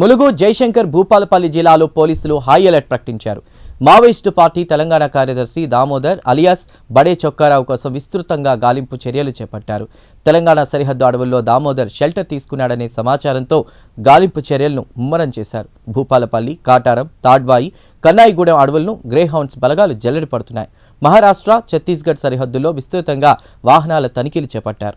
ములుగు జయశంకర్ భూపాలపల్లి జిల్లాలో పోలీసులు high alert ప్రకటించారు. మావోయిస్టు పార్టీ తెలంగాణ కార్యదర్శి దామోదర్ అలియాస్ బడే చొక్కారావు కోసం విస్తృతంగా గాలింపు చర్యలు చేపట్టారు. తెలంగాణ సరిహద్దు అడవుల్లో దామోదర్ షెల్టర్ తీసుకున్నాడనే సమాచారంతో గాలింపు చర్యలను ముమ్మరం చేశారు. భూపాలపల్లి కాటారం తాడ్వాయి కన్నాయిగూడెం అడవులను గ్రేహౌండ్స్ బలగాలు జల్లడి పడుతున్నాయి. మహారాష్ట్ర ఛత్తీస్గఢ్ సరిహద్దుల్లో విస్తృతంగా వాహనాల తనిఖీలు చేపట్టారు.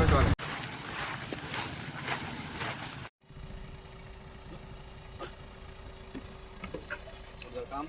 Викликали. Куда там?